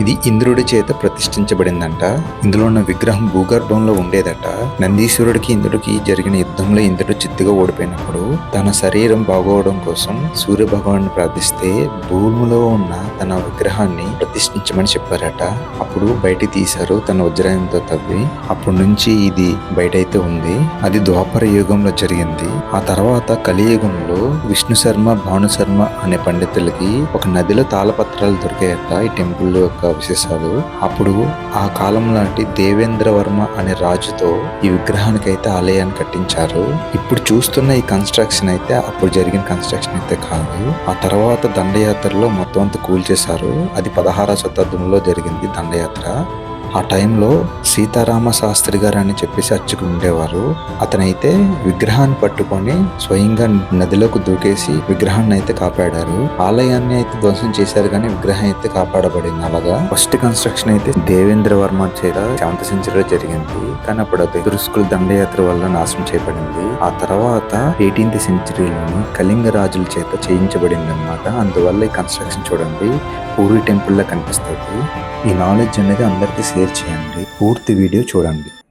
ఇది ఇంద్రుడి చేత ప్రతిష్ఠించబడిందంట. ఇందులో ఉన్న విగ్రహం భూగర్భంలో ఉండేదట. నందీశ్వరుడికి ఇంద్రుడికి జరిగిన యుద్ధంలో ఇంద్రుడు చిత్తుగా ఓడిపోయినప్పుడు తన శరీరం బాగోవడం కోసం సూర్య భగవాన్ని ప్రార్థిస్తే భూమిలో ఉన్న తన విగ్రహాన్ని ప్రతిష్ఠించమని చెప్పారట. అప్పుడు బయటికి తీశారు తన వజ్రాయంతో తవ్వి. అప్పటి నుంచి ఇది బయట అయితే ఉంది. అది ద్వాపర యుగంలో జరిగింది. ఆ తర్వాత కలియుగంలో విష్ణు శర్మ భాను శర్మ అనే పండితులకి ఒక నదిలో తాళపత్రాలు దొరికాయట ఈ టెంపుల్ యొక్క విశేషాలు. అప్పుడు ఆ కాలం నాటి దేవేంద్ర వర్మ అనే రాజుతో ఈ విగ్రహానికి అయితే ఆలయాన్ని కట్టించారు. ఇప్పుడు చూస్తున్న ఈ కన్స్ట్రక్షన్ అయితే అప్పుడు జరిగిన కన్స్ట్రక్షన్ అయితే కాదు. ఆ తర్వాత దండయాత్రలో మొత్తం అంతా కూల్చేశారు. అది పదహార శతాబ్దంలో జరిగింది దండయాత్ర. ఆ టైంలో సీతారామ శాస్త్రి గారు అని చెప్పేసి అచ్చుకు ఉండేవారు అతనైతే విగ్రహాన్ని పట్టుకొని స్వయంగా నదిలోకి దూకేసి విగ్రహాన్ని అయితే కాపాడారు. ఆలయాన్ని అయితే ధ్వంసం చేశారు కానీ విగ్రహం అయితే కాపాడబడింది అలాగా. ఫస్ట్ కన్స్ట్రక్షన్ అయితే దేవేంద్ర వర్మ చేత సెవెంత్ సెంచరీలో జరిగింది. కానీ అప్పుడు అది తురుస్కుల దండయాత్ర వల్ల నాశనం చేయబడింది. ఆ తర్వాత ఎయిటీన్త్ సెంచరీలోని కళింగ రాజుల చేత చేయించబడింది అనమాట అందువల్ల ఈ కన్స్ట్రక్షన్ చూడండి. పూరి టెంపుల్ లా కనిపిస్తుంది. ఈ నాలెడ్జ్ అనేది అందరికీ షేర్ చేయండి. పూర్తి వీడియో చూడండి.